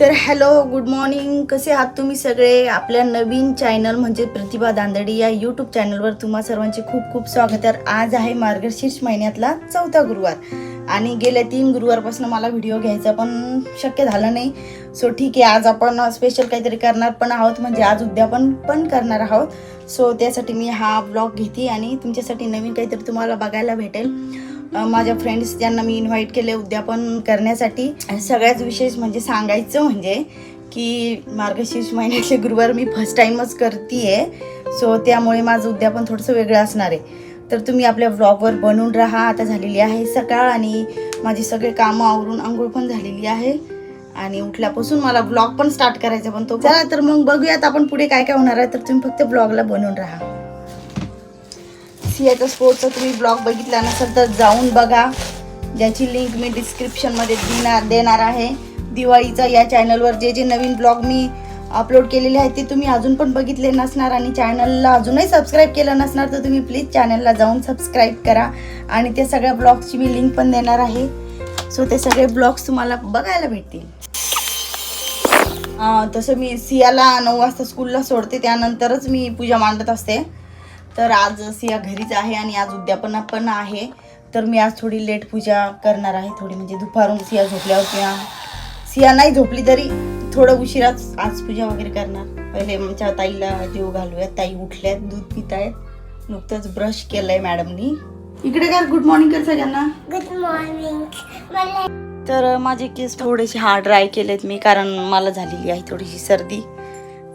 तर hello good morning. कसे आहात तुम्ही सगळे? आपल्या नवीन चॅनल म्हणजे प्रतिभा दांदडी या यूट्यूब चॅनलवर तुम्हा सर्वांचे खूप खूप स्वागत. तर आज आहे मार्गशीर्ष महिन्यातला चौथा गुरुवार. आणि गेल्या तीन गुरुवारपासून मला व्हिडिओ घ्यायचा पण शक्य झालं नाही. सो ठीक आहे आज आपण स्पेशल काहीतरी करणार पण आहोत. म्हणजे आज उद्यापन पण करणार आहोत. सो त्यासाठी मी हा ब्लॉग घेते आणि तुमच्यासाठी नवीन काहीतरी तुम्हाला बघायला भेटेल. माझ्या फ्रेंड्स ज्यांना मी इन्व्हाइट केले उद्यापन करण्यासाठी सगळ्यात विशेष म्हणजे सांगायचं म्हणजे की मार्गशीर्ष महिन्यातले गुरुवार मी फर्स्ट टाईमच करते सो त्यामुळे माझं उद्यापन थोडंसं वेगळं असणार आहे. तर तुम्ही आपल्या ब्लॉगवर बनून राहा. आता झालेली आहे सकाळ आणि माझी सगळे कामं आवरून आंघोळ पण झालेली आहे. आणि उठल्यापासून मला ब्लॉग पण स्टार्ट करायचा पण तो चला तर मग बघूयात आपण पुढे काय काय होणार आहे. तर तुम्ही फक्त ब्लॉगला बनवून राहा. सियाचा स्पोर्टचा तुम्ही ब्लॉग बघितला नसेल तर जाऊन बघा. ज्याची लिंक मी डिस्क्रिप्शनमध्ये देणार देणार आहे. दिवाळीचा या चॅनलवर जे जे नवीन ब्लॉग मी अपलोड केलेले आहेत ते तुम्ही अजून पण बघितले नसणार आणि चॅनलला अजूनही सबस्क्राईब केलं नसणार तर तुम्ही प्लीज चॅनलला जाऊन सबस्क्राईब करा. आणि त्या सगळ्या ब्लॉग्सची मी लिंक पण देणार आहे. सो ते सगळे ब्लॉग्स तुम्हाला बघायला भेटतील. तसं मी सियाला नऊ वाजता स्कूलला सोडते त्यानंतरच मी पूजा मांडत असते. तर आज सिया घरीच आहे आणि आज उद्यापन पण आहे. तर मी आज थोडी लेट पूजा करणार आहे. थोडी म्हणजे दुपारून सिया झोपल्यावर किंवा सिया नाही झोपली तरी थोडं उशिराच आज पूजा वगैरे करणार. पहिले आमच्या ताईला जीव घालूयात. ताई उठल्यात दूध पित आहेत नुकतंच ब्रश केलंय मॅडमनी. इकडे कर गुड मॉर्निंग कर सगळ्यांना. गुड मॉर्निंग तर माझे केस थोडेसे हा ड्राय केलेत मी कारण मला झालेली आहे थोडीशी सर्दी.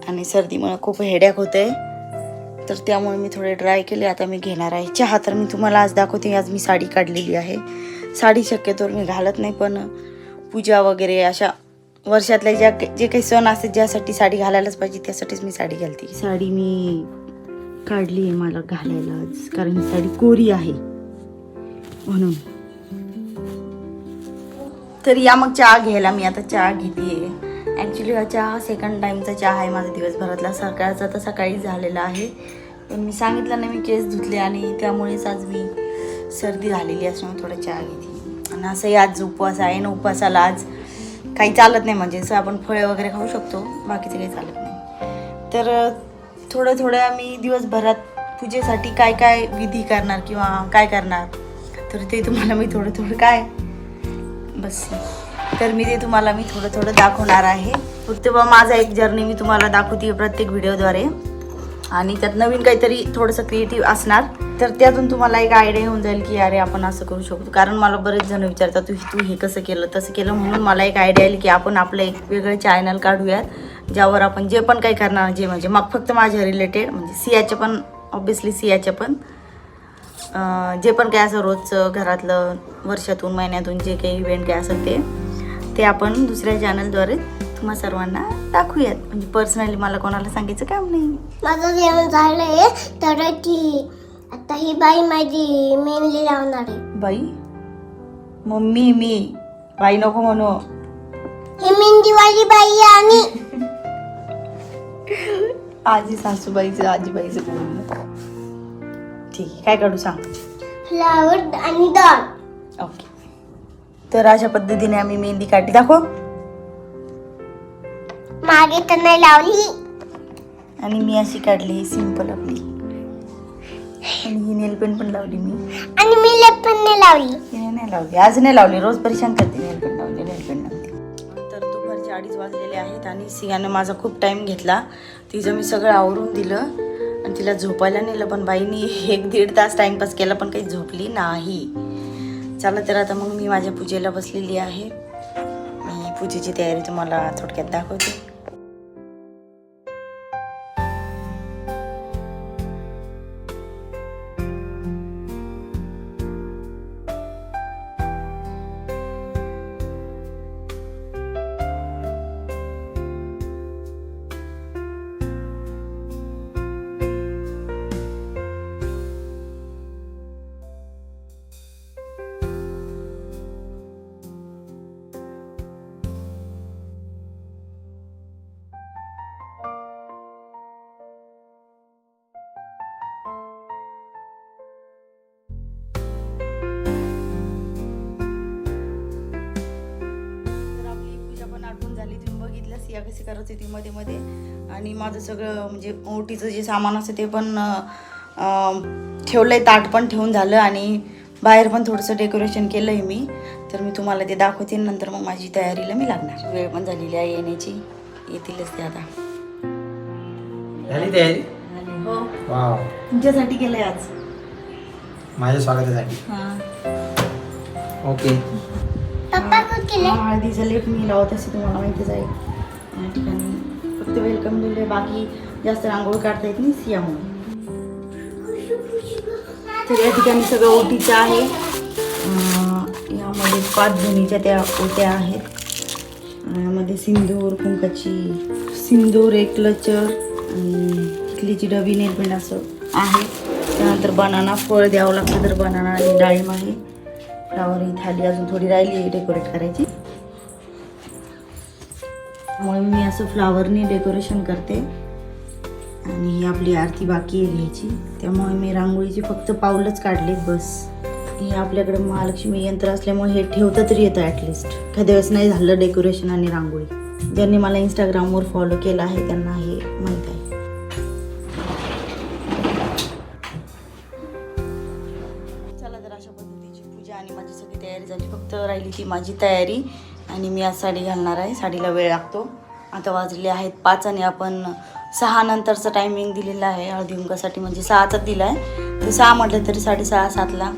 आणि सर्दीमुळे खूप हेड्याक होते तर त्यामुळे मी थोडे ड्राय केले. आता मी घेणार आहे. चहा तर मी तुम्हाला आज दाखवते. आज मी साडी काढलेली आहे. साडी शक्यतोवर मी घालत नाही पण पूजा वगैरे अशा वर्षातल्या ज्या जे काही सण असतात ज्यासाठी साडी घालायलाच पाहिजे त्यासाठीच मी साडी घालते. साडी मी काढली आहे मला घालायला आज कारण ही साडी कोरी आहे. म्हणून. तर या मग चहा घ्यायला मी आता चहा घेते. ॲक्च्युली हा चहा सेकंड टाईमचा चहा आहे माझा दिवसभरातला. सकाळचा तर सकाळी झालेला आहे. पण मी सांगितलं नाही मी केस धुतले आणि त्यामुळेच आज मी सर्दी झालेली असल्यामुळे थोडं चहा घेतली आणि असंही आज उपवास आहे ना उपवासाला आज काही चालत नाही म्हणजे असं आपण फळे वगैरे खाऊ शकतो बाकीचं काही चालत नाही. तर थोडं थोडं आम्ही दिवसभरात पूजेसाठी काय काय विधी करणार किंवा काय करणार तर ते तुम्हाला मी थोडं थोडं काय? बस. तर मी ते तुम्हाला मी थोडं थोडं दाखवणार आहे. फक्त बा माझा एक जर्नी मी तुम्हाला दाखवते प्रत्येक व्हिडिओद्वारे आणि त्यात नवीन काहीतरी थोडंसं क्रिएटिव्ह असणार तर त्यातून तुम्हाला एक आयडिया येऊन जाईल की अरे आपण असं करू शकतो. कारण मला बरेच जण विचारतात तू तू हे कसं केलं तसं केलं? म्हणून मला एक आयडिया येईल की आपण आपलं एक वेगळं चॅनल काढूयात ज्यावर आपण जे पण काही करणार जे म्हणजे मग फक्त माझ्या रिलेटेड म्हणजे सियाचे पण ऑब्विसली सियाचे पण जे पण काय असं रोजचं घरातलं वर्षातून महिन्यातून जे काही इव्हेंट काय असेल ते ते आपण दुसऱ्या चॅनलद्वारे तुम्हा सर्वांना दाखवूयात. म्हणजे पर्सनली मला कोणाला सांगायचं काम नाही. माझं जेवण झालंय. तर ती आता ही बाई माझी मेनली लावणार आहे. बाई? मम्मी मी. बाई नको म्हणू. ही मेहंदीवाली बाई आणि आजी सासूबाईचं आजीबाईचं बोलणं. ठीक आहे काय काढू सांग? फ्लावर आणि डाळ ओके तर अशा पद्धतीने आम्ही मेहंदी काढली. दाखव. मागे तर नाही लावली. आणि मी अशी काढली सिंपल आपली. आणि ही नेल पेंट पण लावली मी. आणि मी पण नाही लावली. तिने नाही लावली. आज नाही लावली. रोज परेशान करते नेल पेंट लावली नेल पेंट लावली. तर दुपारचे अडीच वाजलेले आहेत आणि सियाने माझा खूप टाईम घेतला. तिचं मी सगळं आवरून दिलं. आणि तिला झोपायला नेलं पण बाईनी एक दीड तास टाईमपास केला पण काही झोपली नाही. चला तर आता मग मी माझ्या पूजेला बसलेली आहे. मी पूजेची तयारी तुम्हाला थोडक्यात दाखवते. कशी करायची ती मध्ये मध्ये. आणि माझं सगळं म्हणजे ओटीचं जे सामान असतं ते पण अं, ठेवलंय ताट पण ठेवून झालं आणि बाहेर पण थोडंसं डेकोरेशन केलं आहे मी. तर मी तुम्हाला ते दाखवते नंतर मग माझी तयारीला मी लागणार. वेळ पण झालेली आहे येण्याची. येतीलच ते आता. झाली तयारी? हो. वाव. तुमच्यासाठी केलंय आज. माझ्या स्वागतासाठी. हां. ओके. हा, हळदीचा लेप मी लावत असे तुम्हाला माहितीच आहे. फक्त वेलकम दिले बाकी जास्त रांगोळ काढता येत नाही सियामुळे तर या ठिकाणी सगळं ओटीचं आहे यामध्ये पाच जणीच्या त्या ओट्या आहेत यामध्ये सिंदूर कुंकाची सिंदूर एक क्लचर आणि किटलीची डबी नेलपेंड असं आहे त्यानंतर बनाना फळ द्यावं लागतं तर बनाना आणि डाळिंब आहे फ्लावर ही थाली अजून थोडी राहिली आहे डेकोरेट करायची त्यामुळे मी असं फ्लावरनी डेकोरेशन करते. आणि ही आपली आरती बाकी आहे घ्यायची. त्यामुळे मी रांगोळीची फक्त पाऊलच काढले बस. हे आपल्याकडे महालक्ष्मी यंत्र असल्यामुळे हे ठेवता तरी येतं ॲटलिस्ट एखाद्या वेळेस नाही झालं डेकोरेशन आणि रांगोळी. ज्यांनी मला इंस्टाग्रामवर फॉलो केलं आहे त्यांना हे माहीत आहे. चला तर अशा पद्धतीची पूजा आणि माझी सगळी तयारी झाली. फक्त राहिली ती माझी तयारी. आणि मी आज साडी घालणार आहे. साडीला वेळ लागतो. आता वाजले आहेत पाच आणि आपण सहा नंतरचं टायमिंग दिलेलं आहे. हळदी कुंकासाठी म्हणजे सहाचाच दिला आहे सहा म्हटलं तरी साडेसहा सातला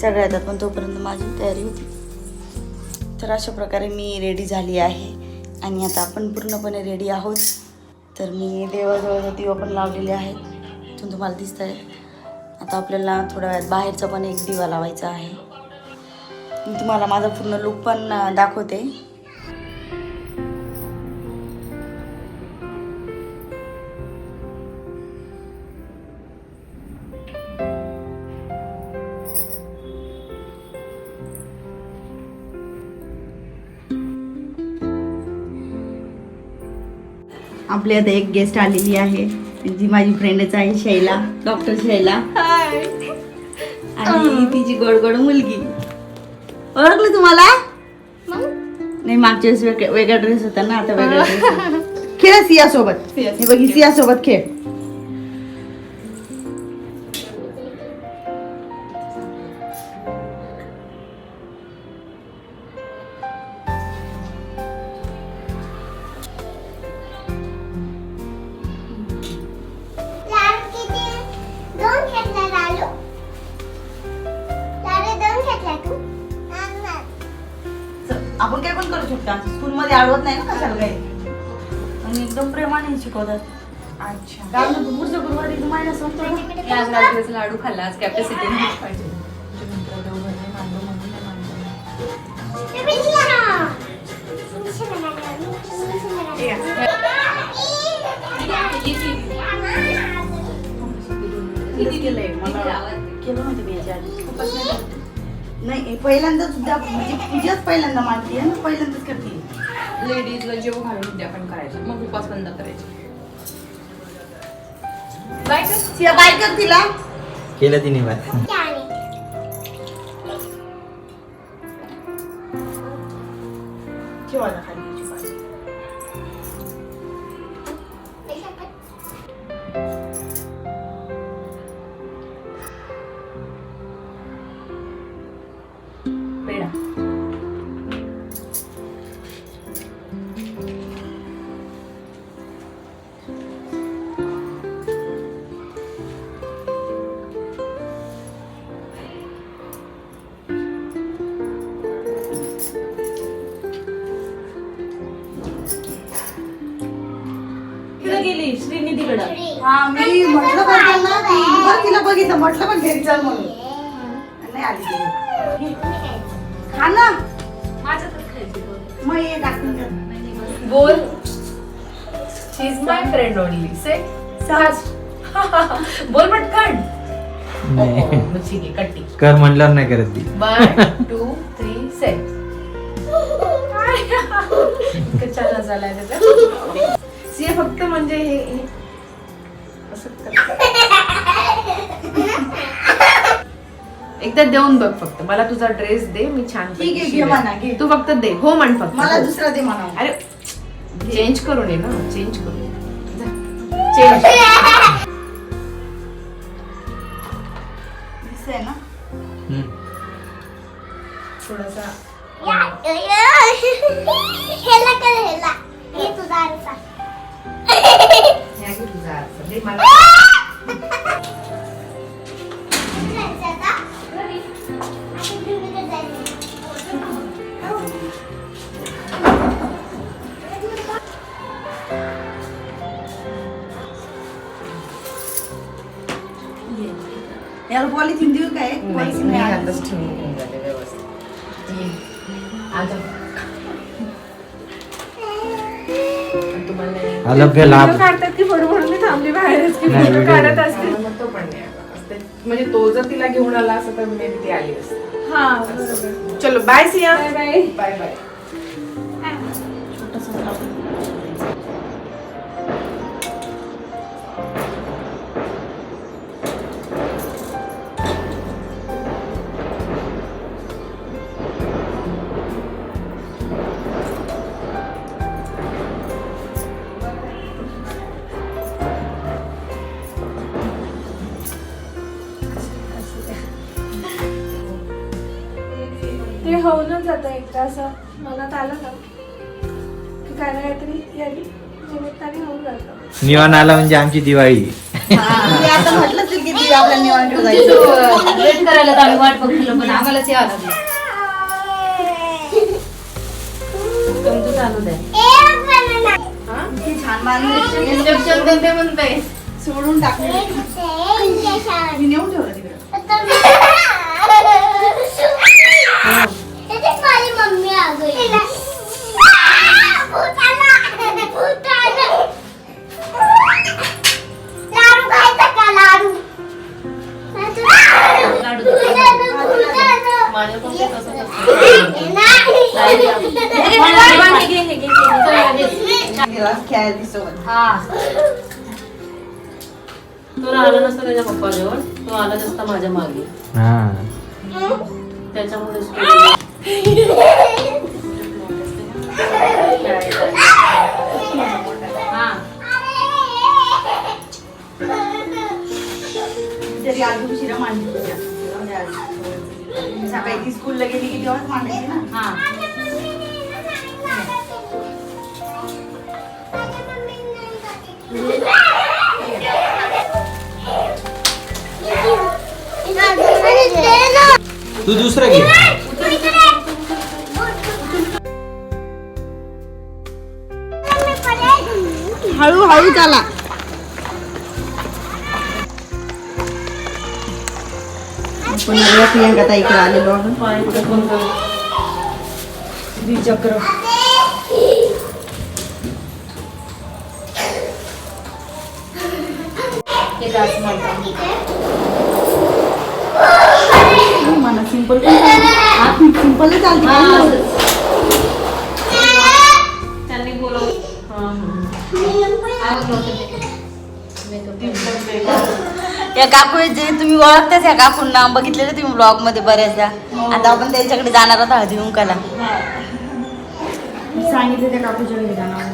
सगळ्या येतात. पण तोपर्यंत माझी तयारी होती. तर अशा प्रकारे मी रेडी झाली आहे. आणि आता आपण पूर्णपणे रेडी आहोत. तर मी देवाजवळ दिवा पण लावलेले आहेत. इथून तुम्हाला दिसत आहे आता आपल्याला थोड्या वेळात बाहेरचा पण एक दिवा लावायचा आहे. मी तुम्हाला माझा पूर्ण लुक पण दाखवते. आपली आता एक गेस्ट आलेली आहे जी माझी फ्रेंडच आहे शैला. डॉक्टर शैला. आणि तिची गोड गोड मुलगी. ओळखलं तुम्हाला? नाही मागच्या वेळेस वेगळा ड्रेस होता ना आता वेगळा खेळ सिया सोबत हे बघी सिया सोबत खेळ. आपण काय पण करू शकतो. स्कूल मध्ये अडवत नाही ना कशाला काही. आणि एकदम प्रेमाने शिकवतात. अच्छा. कारण की पुढच्या गुरुवारी तुम्हाला संपतो ना. आज लाडू खाल्ला आज कॅपॅसिटी नाही पाहिजे. किती केलंय मला केलं नव्हतं मी याच्या आधी. नाही. हे पहिल्यांदा सुद्धा म्हणजे पूजाच पहिल्यांदा मानते ना पहिल्यांदाच करते. लेडीजला जेव घालून द्या पण करायचं मग उपास बंद करायचे. काय कर सिया बाय कर तिला. केलं तिने बाय. म्हटलं पण त्यांना की बरं तिला बघितलं म्हटलं पण घरी चल म्हणून. नाही आली. ती. खा ना. मग ये. बोल. She is my friend only say सास. बोल पटकन. नाही. मग ठीक आहे कट्टी कर म्हणल्यावर नाही करत ती. वन टू थ्री से छान झालाय त्याचा फक्त म्हणजे हे हे- एकदा देऊन बघ फक्त. मला तुझा ड्रेस दे मी छान ठीक आहे, पैकी घे म्हणा, शिवेन. घे. तू फक्त दे. हो म्हण फक्त. मला. दुसरा दे म्हणा. अरे चेंज करून ये ना. चेंज करून. चेंज दिसतंय ना? हम्म. थोडासा. याला पॉलिथिन देऊ काय? नाही पॉलिथिन नाही ठेवून घेऊन जाते व्यवस्थित. ये. आता. आणि तुम्हाला नाही- अलभ्य लाभ व्हिडिओ काढतात की फोटो म्हणून मी थांबली बाहेरच की नाही, फोटो व्हिडिओ काढत नाही. असते. मग तो पण नाही. आला असता. म्हणजे तो जर तिला घेऊन आला असता तर मे ती आली असती. हा बरोबर. चलो bye Siya bye bye bye bye एकदा असं मनात आलं ना की काय ना काहीतरी याली निमित्ताने होऊन जातं. निवान आला म्हणजे आमची दिवाळी. हा, मी आता म्हटलंच की निवांत वेट करायला तर आम्ही वाट बघितलं पण आम्हालाच यावं लागलं. तुमचं चालू द्या ए, banana. किती छान बांधले इंजेक्शन देते म्हणताय. सोडून टाकले ए, injection. मी नेऊन ठेवलं तिकडे. मम्मी आ गई भूत आला. भूत आलं. लाडू खायचा का लाडू लाडू भूत आलं, भूत आलं. माझ्या पण ते तसंच असतं. नाही. हे घे, हे घे, हे घे. चला, हे. गेला खेळायला सोबत हा तो राहिला नसता त्याच्या पप्पाजवळ तो आला नसता माझ्या मागे हा त्याच्यामुळेच आज मांडली सकाळी ती स्कूलला गेली की तेव्हाच मांडायची ना हा तू दुसरं घे. हळू हळू चाला आपण नव्या प्रियंका ताईकडे आलेलो आहोत द्विचक्र हे जास्त म्हणतात. मला सिंपल सिंपल चालते हा, काय असंच. त्यांनी बोलव हा, हा. आवडलं होतं ते. Makeup. या काकू जे तुम्ही ओळखताच या काकूंना बघितलेलं तुम्ही ब्लॉगमध्ये बऱ्याचदा. आता आपण त्यांच्याकडे जाणार आहोत हळदी कुंकाला सांगितलं त्या काकूच्या घरी जाणार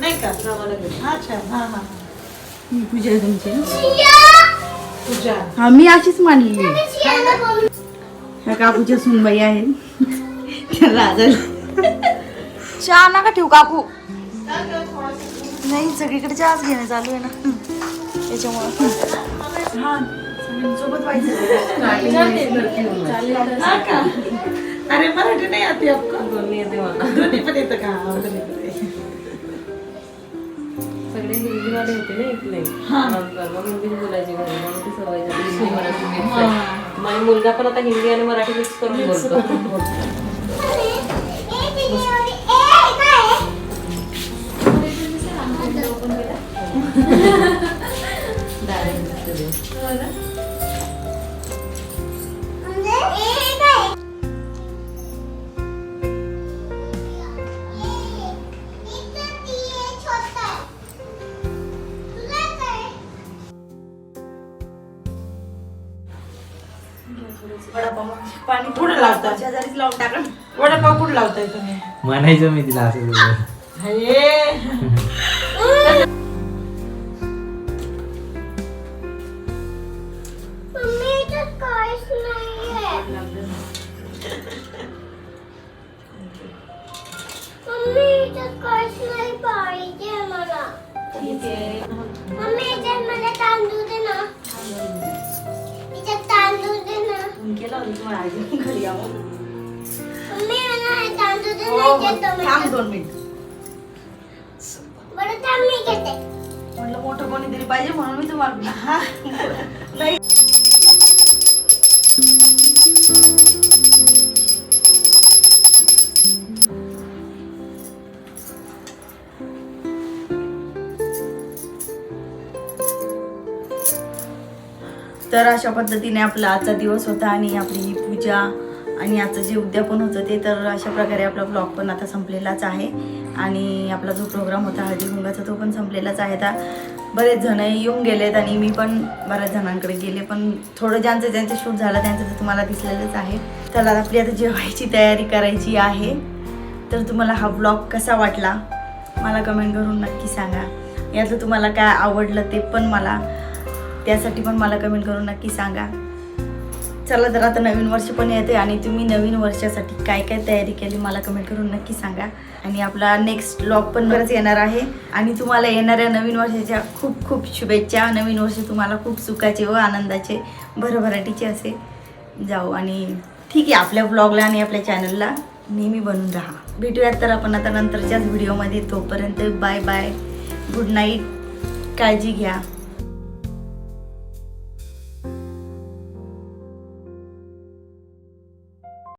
नाही का? गावाला गेलो. अच्छा हा हा. ही पूजा आहे तुमची तुझ्या हा मी अशीच आहे. ह्या काकूच्या सुनबाई आहेत. त्या राजाला चहा नका ठेवू काकू. नाही सगळीकडे चहाच घेणं चालू आहे ना. त्याच्यामुळं. हा सगळ्यांसोबत व्हायचं. हा का? अरे मराठी नाही आती आपको दोन्ही येते मला. दोन्ही पण येतं का. सगळे हिंदीवाले होते ना इथले. हा. बोलायचे सवय झाली. मराठी. माझा मुलगा पण आता हिंदी आणि मराठी मिक्स करून बोलतो. Direct वडापाव. पाणी कुठं लावता? शेजारीच लावून टाका. वडापाव कुठं लावताय तुम्ही? म्हणायचं मी तिला असं. मम्मी इथं काहीच नाहीये. मम्मी इथं काहीच नाही पाहिजे मला. मम्मी इथे मला तांदूळ दे थांब दोन मिनिट. बरं थांब मी घेते. म्हटलं मोठं कोणीतरी पाहिजे म्हणून मी तुम्हाला तर अशा पद्धतीने आपला आजचा दिवस होता आणि आपली ही पूजा आणि आजचं जे उद्यापन होतं ते तर अशा प्रकारे आपला ब्लॉग पण आता संपलेलाच आहे. आणि आपला जो प्रोग्राम होता हळदी तो पण संपलेलाच आहे. आता बरेच जण येऊन गेलेत आणि मी पण बऱ्याच जणांकडे गेले पण थोडं ज्यांचं ज्यांचं शूट झालं त्यांचं तर तुम्हाला दिसलेलंच आहे. तर आता आपली आता जेवायची तयारी करायची आहे. तर तुम्हाला हा ब्लॉग कसा वाटला? मला कमेंट करून नक्की सांगा. यातलं तुम्हाला काय आवडलं ते पण मला त्यासाठी पण मला कमेंट करून नक्की सांगा. चला तर आता नवीन वर्ष पण येते आणि तुम्ही नवीन वर्षासाठी काय काय तयारी केली मला कमेंट करून नक्की सांगा. आणि आपला नेक्स्ट ब्लॉग पण बरंच येणार आहे. आणि तुम्हाला येणाऱ्या नवीन वर्षाच्या खूप खूप शुभेच्छा. नवीन वर्ष तुम्हाला खूप सुखाचे व आनंदाचे भरभराटीचे असे जाऊ आणि ठीक आहे आपल्या ब्लॉगला आणि आपल्या चॅनलला नेहमी बनून राहा. भेटूयात तर आपण आता नंतरच्याच व्हिडिओमध्ये तोपर्यंत बाय बाय गुड नाईट काळजी घ्या.